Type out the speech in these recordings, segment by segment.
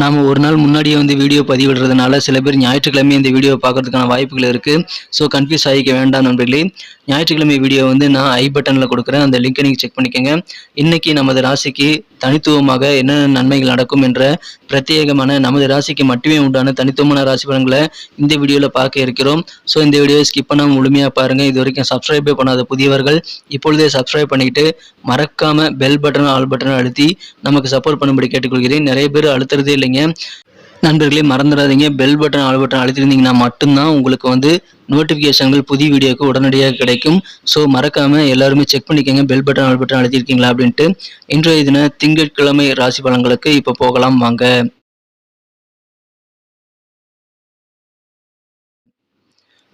நாம் ஒரு நாள் முன்னாடியே வந்து வீடியோ பதிவிடுறதுனால சில பேர் ஞாயிற்றுக்கிழமை இந்த வீடியோ பார்க்கறதுக்கான வாய்ப்புகள் இருக்குது ஸோ கன்ஃபியூஸ் ஆகிக்க வேண்டாம் நண்பர்களே. ஞாயிற்றுக்கிழமை வீடியோ வந்து நான் ஐ பட்டனில் கொடுக்குறேன். அந்த லிங்கை நீங்கள் செக் பண்ணிக்கோங்க. இன்றைக்கி நமது ராசிக்கு தனித்துவமாக என்னென்ன நன்மைகள் நடக்கும் என்ற பிரத்யேகமான நமது ராசிக்கு மட்டுமே உண்டான தனித்துவமான ராசி பலன்களை இந்த வீடியோவில் பார்க்க இருக்கிறோம். ஸோ இந்த வீடியோ ஸ்கிப் பண்ணாமல் முழுமையாக பாருங்கள் இது வரைக்கும் சப்ஸ்கிரைபே பண்ணாத புதியவர்கள் இப்பொழுதே சப்ஸ்கிரைப் பண்ணிக்கிட்டு மறக்காமல் பெல் பட்டன் ஆல் பட்டன் அழுத்தி நமக்கு சப்போர்ட் பண்ணும்படி கேட்டுக்கொள்கிறேன். நிறைய பேர் அழுத்துறதே இல்லைங்க. நண்பர்களே மறந்துடாதீங்க. பெல் பட்டன் ஆல் பட்டன் அழுத்திருந்தீங்கன்னா மட்டும்தான் உங்களுக்கு வந்து நோட்டிஃபிகேஷன்கள் புதிய வீடியோக்கு உடனடியாக கிடைக்கும். ஸோ மறக்காம எல்லாருமே செக் பண்ணிக்கோங்க. பெல் பட்டன் ஆல் பட்டன் அழுத்திருக்கீங்களா அப்படின்ட்டு. இன்றைய தின திங்கட்கிழமை ராசி பலன்களுக்கு இப்போ போகலாம். வாங்க.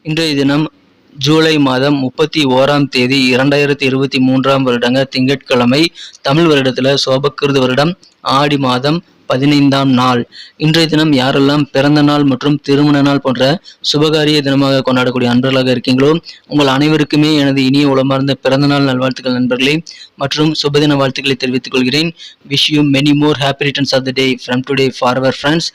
இன்றைய தினம் ஜூலை மாதம் முப்பத்தி ஓராம் தேதி இரண்டாயிரத்தி இருபத்தி மூன்றாம் வருடங்க திங்கட்கிழமை. தமிழ் வருடத்துல சோபக்கிருது வருடம். ஆடி மாதம் பதினைந்தாம் நாள். இன்றைய தினம் யாரெல்லாம் பிறந்த நாள் மற்றும் திருமண நாள் போன்ற சுபகாரிய தினமாக கொண்டாடக்கூடிய அன்பர்களாக இருக்கீங்களோ உங்கள் அனைவருக்குமே எனது இனிய உளமார்ந்த பிறந்த நாள் நல்வாழ்த்துக்கள் நண்பர்களே. மற்றும் சுபதின வாழ்த்துக்களை தெரிவித்துக் கொள்கிறேன். Wish you many more happy returns of the day from today for our friends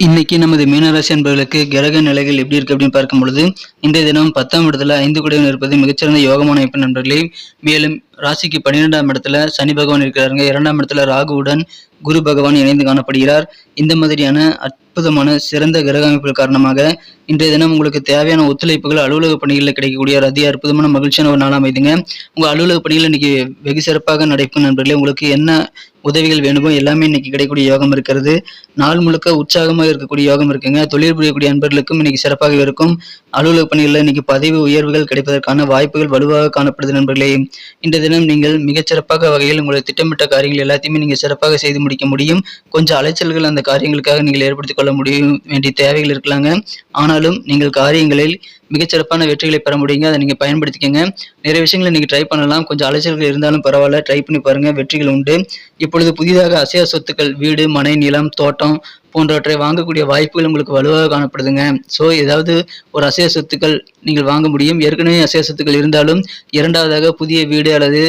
இன்னைக்கு நமது மீனராசி என்பவர்களுக்கு கிரக நிலைகள் எப்படி இருக்கு அப்படின்னு பார்க்கும் பொழுது இன்றைய தினம் பத்தாம் இடத்துல ஐந்து குடையவன் இருப்பது மிகச்சிறந்த யோகமான அமைப்பு நண்பர்களே. மேலும் ராசிக்கு பன்னிரெண்டாம் இடத்துல சனி பகவான் இருக்கிறாருங்க. இரண்டாம் இடத்துல ராகுவுடன் குரு பகவான் இணைந்து காணப்படுகிறார். இந்த மாதிரியான அற்புதமான சிறந்த கிரக அமைப்புகள் காரணமாக இன்றைய தினம் உங்களுக்கு தேவையான ஒத்துழைப்புகள் அலுவலக பணிகளில் கிடைக்கக்கூடிய ஒரு அதி அற்புதமான மகிழ்ச்சியான ஒரு நாளாக அமைதுங்க. உங்கள் அலுவலக பணிகள் இன்னைக்கு வெகு சிறப்பாக நடைபெறும் நண்பர்களே. உங்களுக்கு என்ன உதவிகள் வேணுமோ எல்லாமே இன்னைக்கு கிடைக்கக்கூடிய யோகம் இருக்கிறது. நாள் முழுக்க உற்சாகமாக இருக்கக்கூடிய யோகம் இருக்குங்க. தொழில் புரியக்கூடிய அன்பர்களுக்கும் இன்னைக்கு சிறப்பாக இருக்கும். அலுவலக பணிகளில் இன்னைக்கு பதவி உயர்வுகள் கிடைப்பதற்கான வாய்ப்புகள் வலுவாக காணப்படுது நண்பர்களே. இந்த தினம் நீங்கள் மிகச்சிறப்பாக வகையில் உங்களுடைய திட்டமிட்ட காரியங்கள் எல்லாத்தையுமே நீங்கள் சிறப்பாக செய்து முடிக்க முடியும். கொஞ்சம் அலைச்சல்கள் அந்த காரியங்களுக்காக நீங்கள் ஏற்படுத்திக் கொள்ள முடியும். வேண்டிய தேவைகள் இருக்கலாங்க. ஆனாலும் நீங்கள் காரியங்களில் மிகச்சிறப்பான வெற்றிகளை பெற முடியுங்க. அதை நீங்கள் பயன்படுத்திக்கங்க. நிறைய விஷயங்களை நீங்கள் ட்ரை பண்ணலாம். கொஞ்சம் அலைச்சல்கள் இருந்தாலும் பரவாயில்ல. ட்ரை பண்ணி பாருங்கள் வெற்றிகள் உண்டு. இப்பொழுது புதிதாக அசைய சொத்துக்கள் வீடு மனை நிலம் தோட்டம் போன்றவற்றை வாங்கக்கூடிய வாய்ப்புகள் உங்களுக்கு வலுவாக காணப்படுதுங்க. ஸோ ஏதாவது ஒரு அசைய சொத்துக்கள் நீங்கள் வாங்க முடியும். ஏற்கனவே அசைய சொத்துக்கள் இருந்தாலும் இரண்டாவதாக புதிய வீடு அல்லது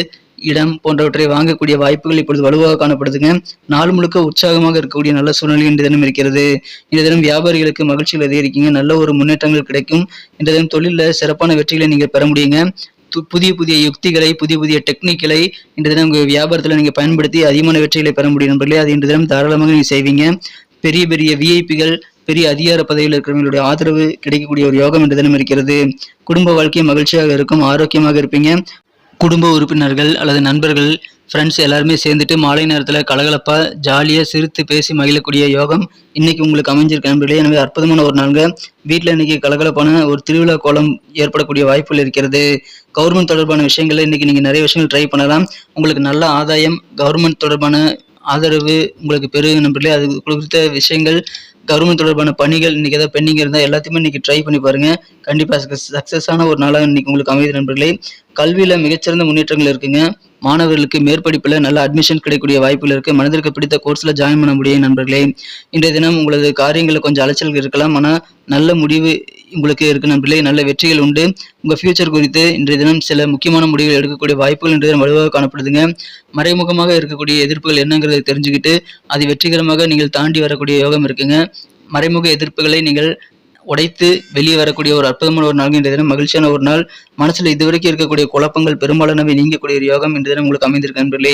இடம் போன்றவற்றை வாங்கக்கூடிய வாய்ப்புகள் இப்பொழுது வலுவாக காணப்படுதுங்க. நாள் முழுக்க உற்சாகமாக இருக்கக்கூடிய நல்ல சூழ்நிலை இன்று தினம் இருக்கிறது. இந்த தினம் வியாபாரிகளுக்கு மகிழ்ச்சிகள் அதிகரிக்குங்க. நல்ல ஒரு முன்னேற்றங்கள் கிடைக்கும். இந்த தினம் தொழிலில் சிறப்பான வெற்றிகளை நீங்கள் பெற முடியுங்க. புதிய புதிய யுக்திகளை புதிய புதிய டெக்னிக்களை இன்று தினம் உங்கள் வியாபாரத்தில் நீங்கள் பயன்படுத்தி அதிகமான வெற்றிகளை பெற முடியும் நண்பர்களே. அது இன்று தினம் தாராளமாக நீங்கள் செய்வீங்க. பெரிய பெரிய விஐபிகள் பெரிய அதிகார பதவியில் இருக்கிறவங்களுடைய ஆதரவு கிடைக்கக்கூடிய ஒரு யோகம் என்று தினம் இருக்கிறது. குடும்ப வாழ்க்கை மகிழ்ச்சியாக இருக்கும் ஆரோக்கியமாக இருப்பீங்க. குடும்ப உறுப்பினர்கள் அல்லது நண்பர்கள் ஃப்ரெண்ட்ஸ் எல்லாருமே சேர்ந்துட்டு மாலை நேரத்தில் கலகலப்பாக ஜாலியாக சிரித்து பேசி மகிழக்கூடிய யோகம் இன்னைக்கு உங்களுக்கு அமைஞ்சிருக்க நண்பர்களே. எனவே அற்புதமான ஒரு நாளுங்க. வீட்டில் இன்னைக்கு கலகலப்பான ஒரு திருவிழா கோலம் ஏற்படக்கூடிய வாய்ப்புகள் இருக்கிறது. கவர்மெண்ட் தொடர்பான விஷயங்களில் இன்னைக்கு நீங்கள் நிறைய விஷயங்கள் ட்ரை பண்ணலாம். உங்களுக்கு நல்ல ஆதாயம் கவர்மெண்ட் தொடர்பான ஆதரவு உங்களுக்கு பெருகு நண்பர்களே. அது குறித்த விஷயங்கள் கவர்மெண்ட் தொடர்பான பணிகள் இன்னைக்கு ஏதாவது பெண்டிங் இருந்தால் எல்லாத்தையுமே இன்னைக்கு ட்ரை பண்ணி பாருங்க. கண்டிப்பாக சக்ஸஸான ஒரு நாளாக இன்னைக்கு உங்களுக்கு அமையுது நண்பர்களே. கல்வியில் மிகச்சிறந்த முன்னேற்றங்கள் இருக்குங்க. மாணவர்களுக்கு மேற்படிப்பில் நல்ல அட்மிஷன் கிடைக்கக்கூடிய வாய்ப்புகள் இருக்குது மனதிற்கு பிடித்த கோர்ஸில் ஜாயின் பண்ண முடியும் நண்பர்களே. இன்றைய தினம் உங்களது காரியங்களில் கொஞ்சம் அலைச்சல் இருக்கலாம். ஆனால் நல்ல முடிவு உங்களுக்கு இருக்கு நண்பர்களே. நல்ல வெற்றிகள் உண்டு. உங்கள் ஃபியூச்சர் குறித்து இன்றைய தினம் சில முக்கியமான முடிவுகள் எடுக்கக்கூடிய வாய்ப்புகள் இன்றைய தினம் வலுவாக காணப்படுதுங்க. மறைமுகமாக இருக்கக்கூடிய எதிர்ப்புகள் என்னங்கிறதை தெரிஞ்சுக்கிட்டு அது வெற்றிகரமாக நீங்கள் தாண்டி வரக்கூடிய யோகம் இருக்குங்க. மறைமுக எதிர்ப்புகளை நீங்கள் உடைத்து வெளியே வரக்கூடிய ஒரு அற்புதமான ஒரு நாள் இன்றைய தினம் மகிழ்ச்சியான ஒரு நாள். மனசில் இதுவரைக்கும் இருக்கக்கூடிய குழப்பங்கள் பெரும்பாலானவை நீங்கக்கூடிய ஒரு யோகம் இன்றைய தினம் உங்களுக்கு அமைந்திருக்கு நண்பர்களே.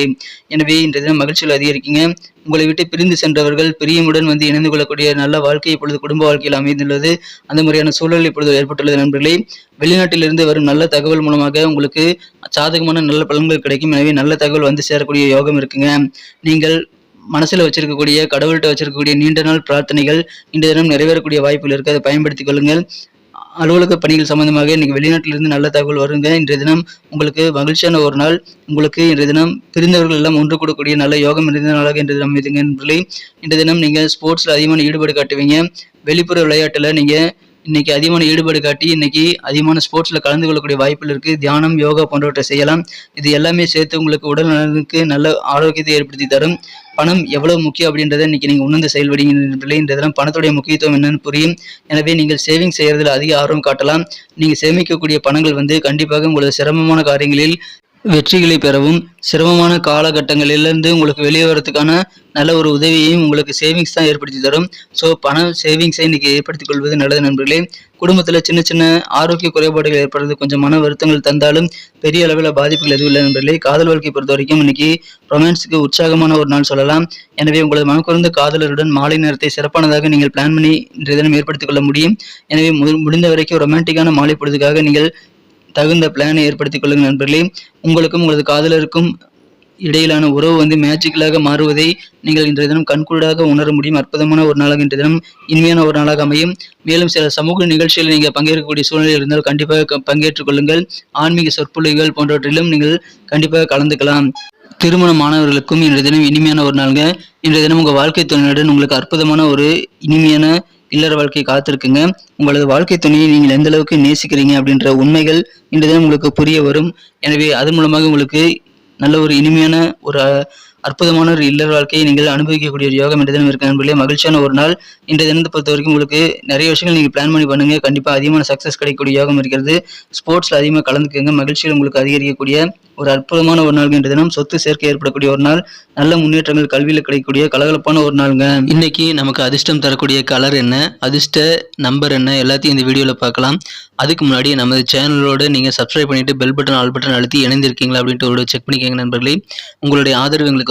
எனவே இன்றைய தினம் மகிழ்ச்சியில் அதிகரிக்கீங்க. உங்களை விட்டு பிரிந்து சென்றவர்கள் பிரியமுடன் வந்து இணைந்து கொள்ளக்கூடிய நல்ல வாழ்க்கை இப்பொழுது குடும்ப வாழ்க்கையில் அமைந்துள்ளது. அந்த மாதிரியான சூழல் இப்பொழுது ஏற்பட்டுள்ளது நண்பர்களே. வெளிநாட்டிலிருந்து வரும் நல்ல தகவல் மூலமாக உங்களுக்கு சாதகமான நல்ல பலன்கள் கிடைக்கும். எனவே நல்ல தகவல் வந்து சேரக்கூடிய யோகம் இருக்குங்க. நீங்கள் மனசில் வச்சிருக்கக்கூடிய கடவுள்கிட்ட வச்சிருக்கக்கூடிய நீண்ட நாள் பிரார்த்தனைகள் இந்த தினம் நிறைவேறக்கூடிய வாய்ப்புகள் இருக்குது அதை பயன்படுத்திக் கொள்ளுங்கள். அலுவலக பணிகள் சம்பந்தமாக இன்னைக்கு வெளிநாட்டிலிருந்து நல்ல தகவல் வருங்க. இன்றைய தினம் உங்களுக்கு மகிழ்ச்சியான ஒரு நாள். உங்களுக்கு இன்றைய தினம் பிரிந்தவர்கள் எல்லாம் ஒன்று கூடக்கூடிய நல்ல யோகம் இருந்த நாளாக இன்றைய தினம் இதுங்க நண்பர்களே. இன்றைய தினம் நீங்கள் ஸ்போர்ட்ஸில் அதிகமான ஈடுபாடு காட்டுவீங்க. வெளிப்புற விளையாட்டில் நீங்கள் இன்னைக்கு அதிகமான ஈடுபாடு காட்டி இன்னைக்கு அதிகமான ஸ்போர்ட்ஸில் கலந்து கொள்ளக்கூடிய வாய்ப்புகள் இருக்குது தியானம் யோகா போன்றவற்றை செய்யலாம். இது எல்லாமே சேர்த்து உங்களுக்கு உடல் நலனுக்கு நல்ல ஆரோக்கியத்தை ஏற்படுத்தி தரும். பணம் எவ்வளவு முக்கியம் அப்படின்றத இன்னைக்கு நீங்கள் உணர்ந்து செயல்படுகின்றீர்கள் என்றதெல்லாம் பணத்துடைய முக்கியத்துவம் என்னன்னு புரியும். எனவே நீங்கள் சேவிங் செய்யறதுல அதிக ஆர்வம் காட்டலாம். நீங்கள் சேமிக்கக்கூடிய பணங்கள் வந்து கண்டிப்பாக உங்களது சிரமமான காரியங்களில் வெற்றிகளை பெறவும் சிரமமான காலகட்டங்களிலிருந்து உங்களுக்கு வெளியே வரதுக்கான நல்ல ஒரு உதவியையும் உங்களுக்கு சேவிங்ஸ் தான் ஏற்படுத்தி தரும். ஸோ பண சேவிங்ஸை இன்றைக்கி ஏற்படுத்திக் கொள்வது நல்லது நண்பர்களே. குடும்பத்தில் சின்ன சின்ன ஆரோக்கிய குறைபாடுகள் ஏற்படுறது கொஞ்சம் மன வருத்தங்கள் தந்தாலும் பெரிய அளவில் பாதிப்புகள் எதுவும் இல்லை நண்பர்களே. காதல் வாழ்க்கை பொறுத்த வரைக்கும் இன்னைக்கு ரொமான்ஸுக்கு உற்சாகமான ஒரு நாள் சொல்லலாம். எனவே உங்களது மனக்குறந்த காதலருடன் மாலை நேரத்தை சிறப்பானதாக நீங்கள் பிளான் பண்ணி இன்றைய தினம் ஏற்படுத்திக் கொள்ள முடியும். எனவே முடிந்த வரைக்கும் ரொமான்டிக்கான மாலை பொழுதுக்காக நீங்கள் தகுந்த பிளானை ஏற்படுத்திக் கொள்ளுங்கள் நண்பர்களே. உங்களுக்கும் உங்களது காதலருக்கும் இடையிலான உறவு வந்து மேஜிக்கலாக மாறுவதை நீங்கள் இன்றைய தினம் கண்கூடாக உணர முடியும். அற்புதமான ஒரு நாளாக இன்றைய தினம் இனிமையான ஒரு நாளாக அமையும். மேலும் சில சமூக நிகழ்ச்சியில் நீங்கள் பங்கேற்கக்கூடிய சூழ்நிலை இருந்தால் கண்டிப்பாக பங்கேற்றுக் கொள்ளுங்கள். ஆன்மீக சொற்பொழிவுகள் போன்றவற்றிலும் நீங்கள் கண்டிப்பாக கலந்துக்கலாம். திருமணமானவர்களுக்கும் இன்றைய தினம் இனிமையான ஒரு நாளுங்க. இன்றைய தினம் உங்கள் வாழ்க்கை துணையுடன் உங்களுக்கு அற்புதமான ஒரு இனிமையான இல்லற வாழ்க்கை காத்திருக்குங்க. உங்களது வாழ்க்கை துணையை நீங்கள் எந்த அளவுக்கு நேசிக்கிறீங்க அப்படின்ற உண்மைகள் இன்றைய தினம் உங்களுக்கு புரிய வரும். எனவே அது மூலமாக உங்களுக்கு நல்ல ஒரு இனிமையான ஒரு அற்புதமான ஒரு இல்லற வாழ்க்கையை நீங்கள் அனுபவிக்கக்கூடிய ஒரு யோகம் என்ற தினம் இருக்க நண்பர்களே மகிழ்ச்சியான ஒரு நாள். இன்றைய தினத்தை பொறுத்த வரைக்கும் உங்களுக்கு நிறைய விஷயங்கள் நீங்கள் பிளான் பண்ணி பண்ணுங்க. கண்டிப்பாக அதிகமான சக்ஸஸ் கிடைக்கக்கூடிய யோகம் இருக்கிறது. ஸ்போர்ட்ஸில் அதிகமாக கலந்துக்கங்க. மகிழ்ச்சியில் உங்களுக்கு அதிகரிக்கக்கூடிய ஒரு அற்புதமான ஒரு நாள் என்ற தினம். சொத்து சேர்க்கை ஏற்படக்கூடிய ஒரு நாள். நல்ல முன்னேற்றங்கள் கல்வியில் கிடைக்கக்கூடிய கலகலப்பான ஒரு நாளுங்க. இன்னைக்கு நமக்கு அதிர்ஷ்டம் தரக்கூடிய கலர் என்ன? அதிர்ஷ்ட நம்பர் என்ன? எல்லாத்தையும் இந்த வீடியோவில் பார்க்கலாம். அதுக்கு முன்னாடி நமது சேனலோட நீங்கள் சப்ஸ்கிரைப் பண்ணிட்டு பெல் பட்டன் ஆல் பட்டன் அழுத்தி இணைந்திருக்கீங்களா அப்படின்ட்டு ஒரு செக் பண்ணிக்கோங்க நண்பர்களே. உங்களுடைய ஆதரவு எங்களுக்கு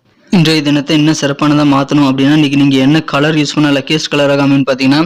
இன்றைய தினத்தை இன்னும் சிறப்பானதாக மாற்றணும் அப்படின்னா இன்னைக்கு நீங்கள் என்ன கலர் யூஸ் பண்ண லக்கேஸ்ட் கலராக அமைன்னு பார்த்தீங்கன்னா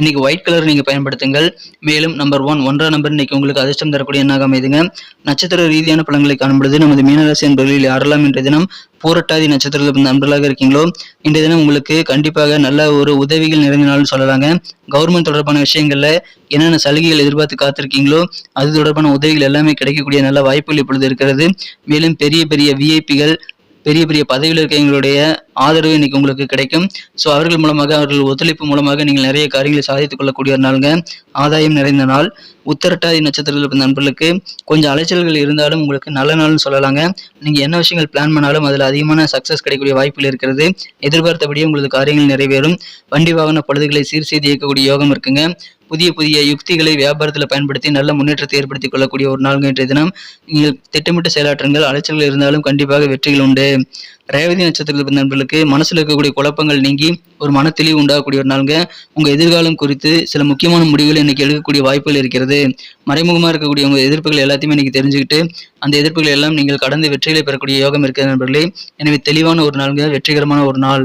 இன்னைக்கு ஒயிட் கலர் நீங்கள் பயன்படுத்துங்கள். மேலும் நம்பர் ஒன் ஒன்றாம் நம்பர் இன்னைக்கு உங்களுக்கு அதிர்ஷ்டம் தரக்கூடிய எண்ணாக அமைதுங்க. நட்சத்திர ரீதியான பலன்களை காணும்பொழுது நமது மீனராசி என்பவர்களில் யாரெல்லாம் இன்றைய தினம் பூரட்டாதி நட்சத்திரத்தில் நண்பர்களாக இருக்கீங்களோ இன்றைய தினம் உங்களுக்கு கண்டிப்பாக நல்ல ஒரு உதவிகள் நிறைந்த சொல்லலாங்க. கவர்மெண்ட் தொடர்பான விஷயங்கள்ல என்னென்ன சலுகைகள் எதிர்பார்த்து காத்திருக்கீங்களோ அது தொடர்பான உதவிகள் எல்லாமே கிடைக்கக்கூடிய நல்ல வாய்ப்புகள் இப்பொழுது இருக்கிறது. மேலும் பெரிய பெரிய விஐபிகள் பெரிய பெரிய பதவியில் இருக்கவங்களுடைய ஆதரவு இன்னைக்கு உங்களுக்கு கிடைக்கும். ஸோ அவர்கள் மூலமாக அவர்கள் ஒத்துழைப்பு மூலமாக நீங்கள் நிறைய காரியங்களை சாதித்துக் கொள்ளக்கூடிய ஒரு நாளுங்க. ஆதாயம் நிறைந்த நாள். உத்தரட்டாதி நட்சத்திரத்தில் இருந்த நண்பர்களுக்கு கொஞ்சம் அலைச்சல்கள் இருந்தாலும் உங்களுக்கு நல்ல நாள்னு சொல்லலாங்க. நீங்கள் என்ன விஷயங்கள் பிளான் பண்ணாலும் அதில் அதிகமான சக்ஸஸ் கிடைக்கக்கூடிய வாய்ப்புகள் இருக்கிறது. எதிர்பார்த்தபடியே உங்களது காரியங்கள் நிறைவேறும். வண்டி வாகன பழுதுகளை சீர் செய்து இயக்கக்கூடிய யோகம் இருக்குங்க. புதிய புதிய யுக்திகளை வியாபாரத்தில் பயன்படுத்தி நல்ல முன்னேற்றத்தை ஏற்படுத்திக் கொள்ளக்கூடிய ஒரு நாள் இன்றைய தினம். நீங்கள் திட்டமிட்டு செயலாற்றுங்கள் அலைச்சல்கள் இருந்தாலும் கண்டிப்பாக வெற்றிகள் உண்டு. ரேவதி நட்சத்திரத்தில் பிறந்த நண்பர்களுக்கு மனசில் இருக்கக்கூடிய குழப்பங்கள் நீங்கி ஒரு மன தெளிவு உண்டாகக்கூடிய ஒரு நாளுங்க. உங்கள் எதிர்காலம் குறித்து சில முக்கியமான முடிவுகள் இன்னைக்கு எடுக்கக்கூடிய வாய்ப்புகள் இருக்கிறது. மறைமுகமாக இருக்கக்கூடிய உங்கள் எதிர்ப்புகள் எல்லாத்தையுமே இன்னைக்கு தெரிஞ்சுக்கிட்டு அந்த எதிர்ப்புகள் எல்லாம் நீங்கள் கடந்து வெற்றிகளை பெறக்கூடிய யோகம் இருக்கிற நண்பர்களே. எனவே தெளிவான ஒரு நாளுங்க வெற்றிகரமான ஒரு நாள்.